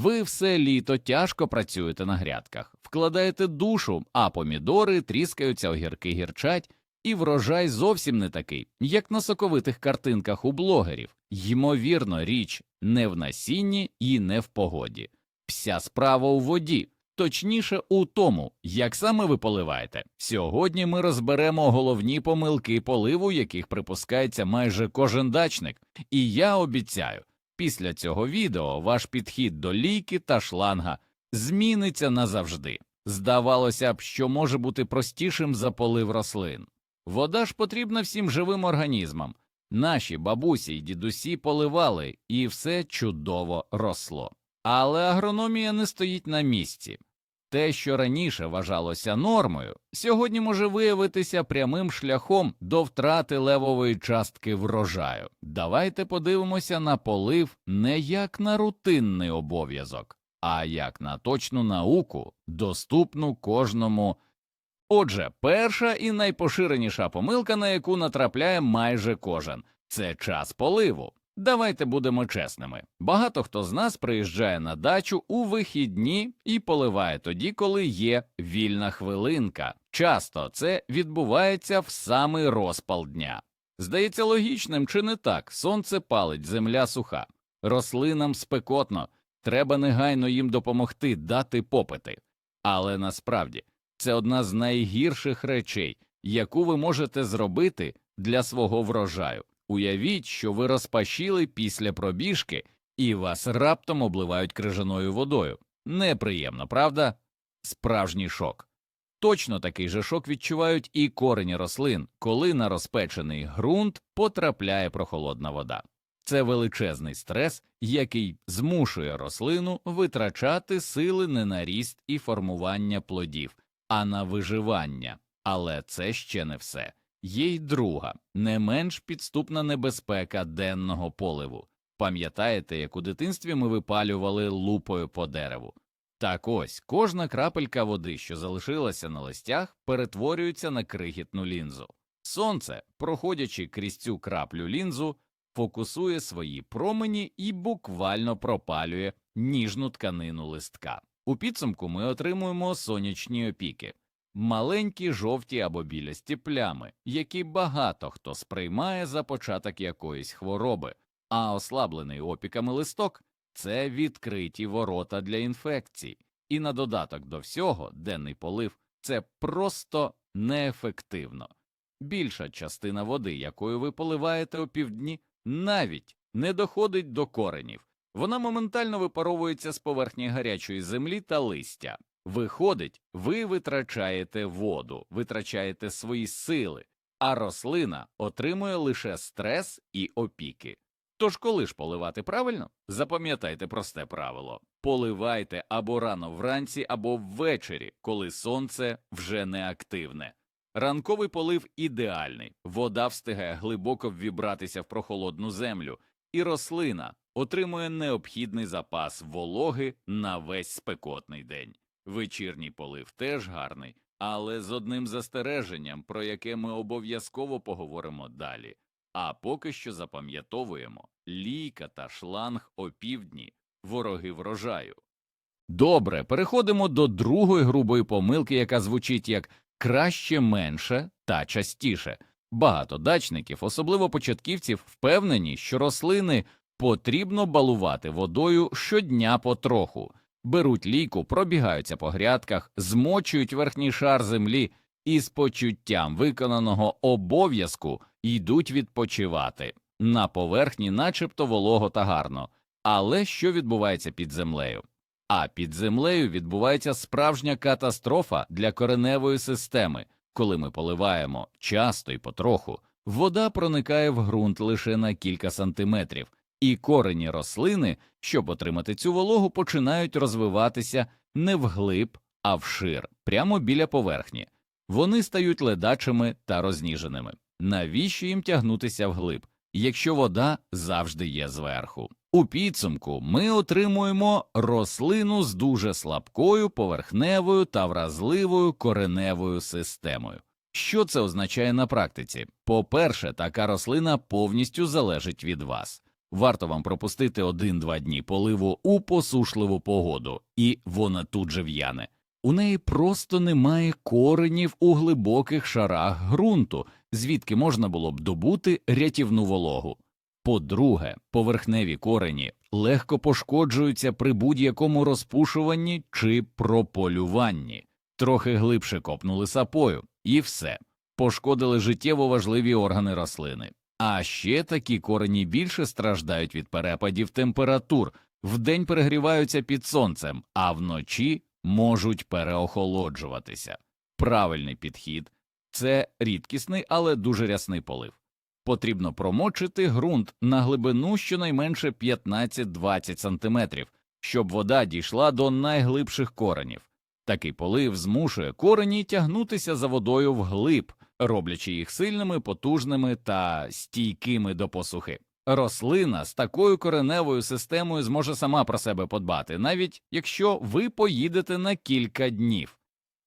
Ви все літо тяжко працюєте на грядках, вкладаєте душу, а помідори тріскаються, огірки гірчать, і врожай зовсім не такий, як на соковитих картинках у блогерів. Ймовірно, річ не в насінні і не в погоді. Вся справа у воді, точніше у тому, як саме ви поливаєте. Сьогодні ми розберемо головні помилки поливу, яких припускається майже кожен дачник, і я обіцяю, після цього відео ваш підхід до ліки та шланга зміниться назавжди. Здавалося б, що може бути простішим за полив рослин. Вода ж потрібна всім живим організмам. Наші бабусі й дідусі поливали, і все чудово росло. Але агрономія не стоїть на місці. Те, що раніше вважалося нормою, сьогодні може виявитися прямим шляхом до втрати левової частки врожаю. Давайте подивимося на полив не як на рутинний обов'язок, а як на точну науку, доступну кожному. Отже, перша і найпоширеніша помилка, на яку натрапляє майже кожен, це час поливу. Давайте будемо чесними. Багато хто з нас приїжджає на дачу у вихідні і поливає тоді, коли є вільна хвилинка. Часто це відбувається в самий розпал дня. Здається логічним чи не так сонце палить, земля суха, рослинам спекотно, треба негайно їм допомогти дати попити. Але насправді це одна з найгірших речей, яку ви можете зробити для свого врожаю. Уявіть, що ви розпашіли після пробіжки і вас раптом обливають крижаною водою. Неприємно, правда? Справжній шок. Точно такий же шок відчувають і корені рослин, коли на розпечений ґрунт потрапляє прохолодна вода. Це величезний стрес, який змушує рослину витрачати сили не на ріст і формування плодів, а на виживання. Але це ще не все. Є й друга, не менш підступна небезпека денного поливу. Пам'ятаєте, як у дитинстві ми випалювали лупою по дереву? Так ось кожна крапелька води, що залишилася на листях, перетворюється на крихітну лінзу. Сонце, проходячи крізь цю краплю лінзу, фокусує свої промені і буквально пропалює ніжну тканину листка. У підсумку ми отримуємо сонячні опіки, маленькі жовті або білясті плями, які багато хто сприймає за початок якоїсь хвороби, а ослаблений опіками листок це відкриті ворота для інфекцій. І на додаток до всього денний полив це просто неефективно. Більша частина води, якою ви поливаєте опівдні, навіть не доходить до коренів. Вона моментально випаровується з поверхні гарячої землі та листя. Виходить, ви витрачаєте воду, витрачаєте свої сили, а рослина отримує лише стрес і опіки. Тож, коли ж поливати правильно, запам'ятайте просте правило поливайте або рано вранці, або ввечері, коли сонце вже не активне. Ранковий полив ідеальний, вода встигає глибоко ввібратися в прохолодну землю, і рослина отримує необхідний запас вологи на весь спекотний день. Вечірній полив теж гарний, але з одним застереженням, про яке ми обов'язково поговоримо далі. А поки що запам'ятовуємо лійка та шланг опівдні, вороги врожаю. Добре, переходимо до другої грубої помилки, яка звучить як краще менше та частіше. Багато дачників, особливо початківців, впевнені, що рослини потрібно балувати водою щодня потроху, беруть лійку, пробігаються по грядках, змочують верхній шар землі і з почуттям виконаного обов'язку йдуть відпочивати. На поверхні, начебто волого та гарно. Але що відбувається під землею? А під землею відбувається справжня катастрофа для кореневої системи. Коли ми поливаємо часто і потроху, вода проникає в ґрунт лише на кілька сантиметрів, і корені рослини, щоб отримати цю вологу, починають розвиватися не вглиб, а вшир, прямо біля поверхні. Вони стають ледачими та розніженими. Навіщо їм тягнутися вглиб, якщо вода завжди є зверху? У підсумку ми отримуємо рослину з дуже слабкою поверхневою та вразливою кореневою системою. Що це означає на практиці? По-перше, така рослина повністю залежить від вас. Варто вам пропустити один-два дні поливу у посушливу погоду, і вона тут же в'яне. У неї просто немає коренів у глибоких шарах ґрунту, звідки можна було б добути рятівну вологу. По-друге, поверхневі корені легко пошкоджуються при будь-якому розпушуванні чи прополюванні. Трохи глибше копнули сапою, і все. Пошкодили життєво важливі органи рослини. А ще такі корені більше страждають від перепадів температур, вдень перегріваються під сонцем, а вночі можуть переохолоджуватися. Правильний підхід це рідкісний, але дуже рясний полив. Потрібно промочити ґрунт на глибину щонайменше 15-20 см, щоб вода дійшла до найглибших коренів. Такий полив змушує корені тягнутися за водою вглиб, роблячи їх сильними, потужними та стійкими до посухи. Рослина з такою кореневою системою зможе сама про себе подбати, навіть якщо ви поїдете на кілька днів.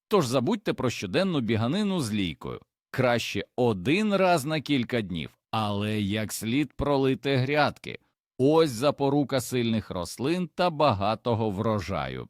Тож забудьте про щоденну біганину з лійкою. Краще один раз на кілька днів, але як слід пролити грядки. Ось запорука сильних рослин та багатого врожаю.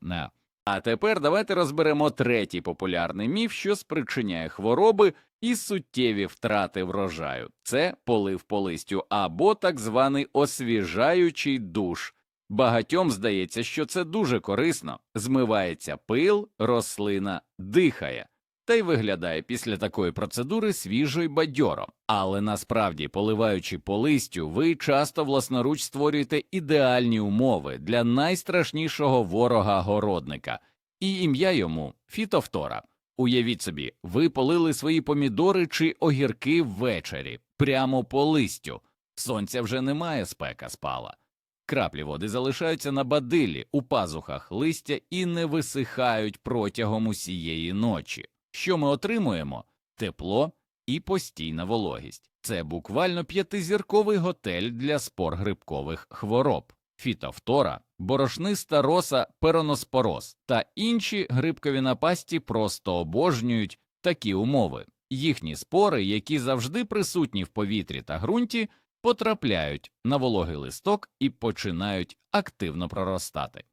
А тепер давайте розберемо третій популярний міф, що спричиняє хвороби і суттєві втрати врожаю. Це полив по листю або так званий освіжаючий душ. Багатьом здається, що це дуже корисно, змивається пил, рослина дихає, та й виглядає після такої процедури свіжо й бадьоро. Але насправді, поливаючи по листю, ви часто власноруч створюєте ідеальні умови для найстрашнішого ворога городника, і ім'я йому фітофтора. Уявіть собі, ви полили свої помідори чи огірки ввечері, прямо по листю. Сонця вже немає, спека спала. Краплі води залишаються на бадилі, у пазухах листя і не висихають протягом усієї ночі. Що ми отримуємо? Тепло і постійна вологість. Це буквально п'ятизірковий готель для спор грибкових хвороб. Фітофтора, борошниста роса пероноспороз та інші грибкові напасті просто обожнюють такі умови. Їхні спори, які завжди присутні в повітрі та ґрунті, потрапляють на вологий листок і починають активно проростати.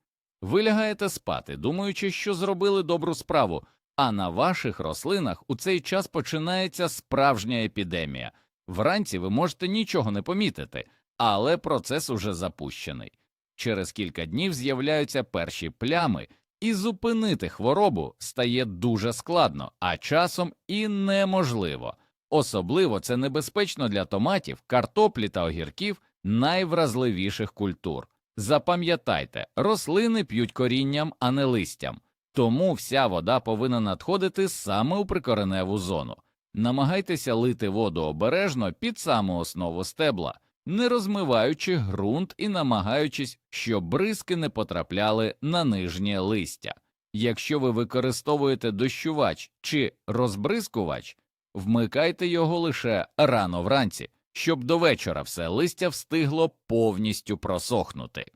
Ви лягаєте спати, думаючи, що зробили добру справу, а на ваших рослинах у цей час починається справжня епідемія. Вранці ви можете нічого не помітити, але процес уже запущений. Через кілька днів з'являються перші плями, і зупинити хворобу стає дуже складно, а часом і неможливо. Особливо це небезпечно для томатів, картоплі та огірків найвразливіших культур. Запам'ятайте, рослини п'ють корінням, а не листям, тому вся вода повинна надходити саме у прикореневу зону. Намагайтеся лити воду обережно під саму основу стебла, не розмиваючи ґрунт і намагаючись, щоб бризки не потрапляли на нижнє листя. Якщо ви використовуєте дощувач чи розбризкувач, вмикайте його лише рано вранці, щоб до вечора все листя встигло повністю просохнути.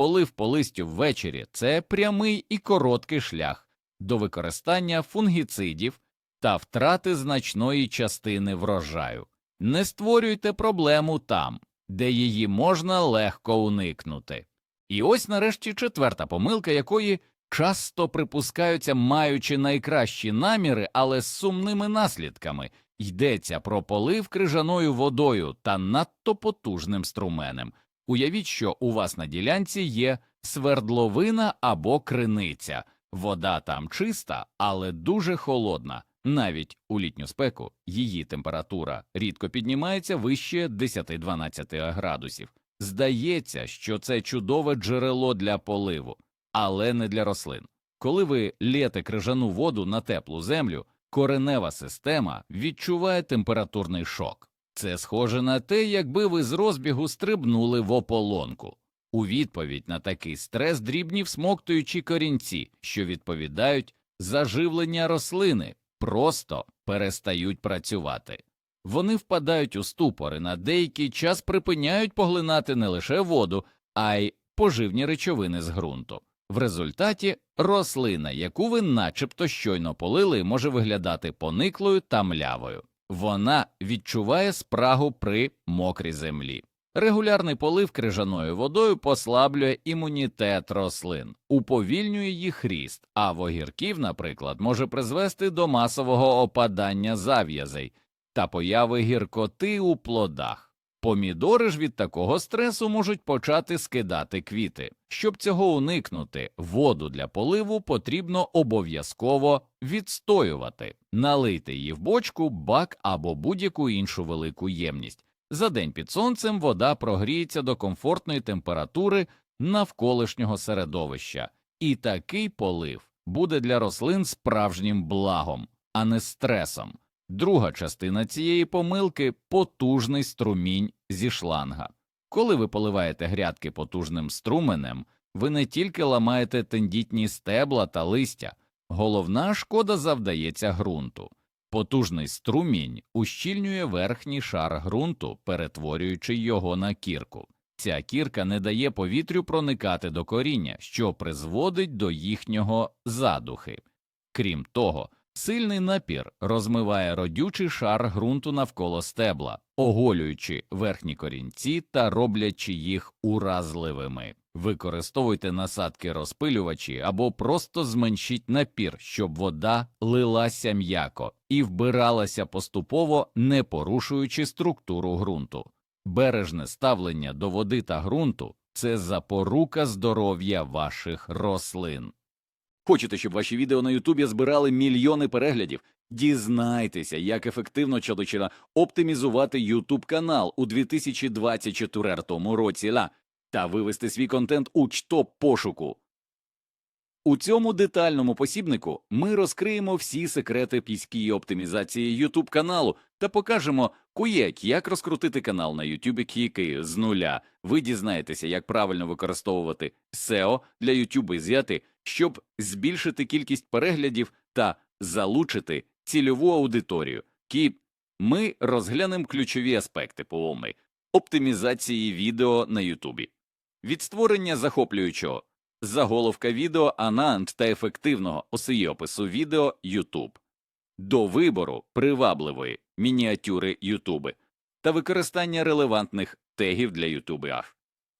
Полив по листю ввечері це прямий і короткий шлях до використання фунгіцидів та втрати значної частини врожаю. Не створюйте проблему там, де її можна легко уникнути. І ось нарешті четверта помилка, якої часто припускаються, маючи найкращі наміри, але з сумними наслідками, йдеться про полив крижаною водою та надто потужним струменем. Уявіть, що у вас на ділянці є свердловина або криниця, вода там чиста, але дуже холодна. Навіть у літню спеку її температура рідко піднімається вище 10-12 градусів. Здається, що це чудове джерело для поливу, але не для рослин. Коли ви лєте крижану воду на теплу землю, коренева система відчуває температурний шок. Це схоже на те, якби ви з розбігу стрибнули в ополонку. У відповідь на такий стрес дрібні всмоктуючі корінці, що відповідають за живлення рослини, просто перестають працювати. Вони впадають у ступори, на деякий час припиняють поглинати не лише воду, а й поживні речовини з ґрунту. В результаті рослина, яку ви начебто щойно полили, може виглядати пониклою та млявою. Вона відчуває спрагу при мокрій землі. Регулярний полив крижаною водою послаблює імунітет рослин, уповільнює їх ріст, а в огірків, наприклад, може призвести до масового опадання зав'язей та появи гіркоти у плодах. Помідори ж від такого стресу можуть почати скидати квіти. Щоб цього уникнути, воду для поливу потрібно обов'язково відстоювати, налийте її в бочку, бак або будь-яку іншу велику ємність. За день під сонцем вода прогріється до комфортної температури навколишнього середовища, і такий полив буде для рослин справжнім благом, а не стресом. Друга частина цієї помилки потужний струмінь зі шланга. Коли ви поливаєте грядки потужним струменем, ви не тільки ламаєте тендітні стебла та листя, головна шкода завдається ґрунту. Потужний струмінь ущільнює верхній шар ґрунту, перетворюючи його на кірку. Ця кірка не дає повітрю проникати до коріння, що призводить до їхнього задухи. Крім того, сильний напір розмиває родючий шар ґрунту навколо стебла, оголюючи верхні корінці та роблячи їх уразливими. Використовуйте насадки розпилювачі або просто зменшіть напір, щоб вода лилася м'яко і вбиралася поступово, не порушуючи структуру ґрунту. Бережне ставлення до води та ґрунту це запорука здоров'я ваших рослин. Хочете, щоб ваші відео на Ютубі збирали мільйони переглядів? Дізнайтеся, як ефективно Чадочина оптимізувати Ютуб канал у 2024 році ла, та вивести свій контент у чтоп пошуку. У цьому детальному посібнику ми розкриємо всі секрети піської оптимізації YouTube каналу та покажемо куєк, як розкрутити канал на YouTube Кіки з нуля. Ви дізнаєтеся, як правильно використовувати SEO для YouTube з'яти, щоб збільшити кількість переглядів та залучити цільову аудиторію. Кі ми розглянемо ключові аспекти повоми оптимізації відео на Ютубі. Від створення захоплюючого заголовка відео анант та ефективного осії відео YouTube, до вибору привабливої мініатюри YouTube та використання релевантних тегів для YouTube.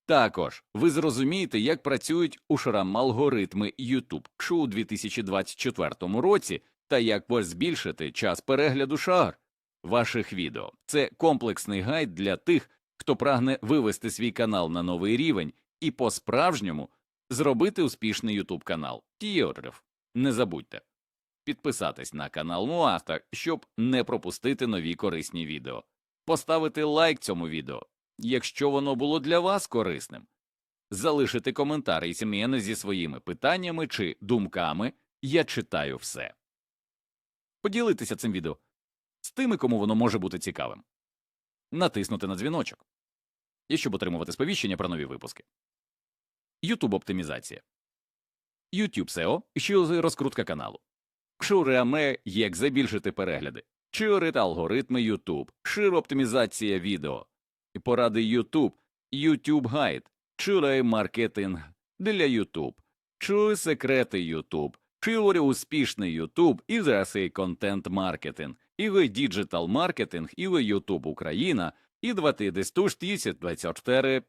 Також ви зрозумієте, як працюють у шрам алгоритми YouTube у 2024 році та як збільшити час перегляду шар ваших відео. Це комплексний гайд для тих, хто прагне вивести свій канал на новий рівень і по-справжньому зробити успішний YouTube канал. Тіорів. Не забудьте підписатись на канал Муаста, щоб не пропустити нові корисні відео, поставити лайк цьому відео, якщо воно було для вас корисним, залишити коментар і сім'яни зі своїми питаннями чи думками. Я читаю все. Поділитися цим відео з тими, кому воно може бути цікавим, натиснути на дзвіночок, і щоб отримувати сповіщення про нові випуски. YouTube оптимізація. YouTube SEO – що розкрутка каналу. Шуреаме, як забільшити перегляди. Чиорит алгоритми YouTube, шир оптимізація відео. Поради YouTube, YouTube гайд, чурай маркетинг для YouTube, чуй секрети YouTube, чуй успішний YouTube і зараз контент маркетинг, і діджитал маркетинг, і YouTube Україна, і 2024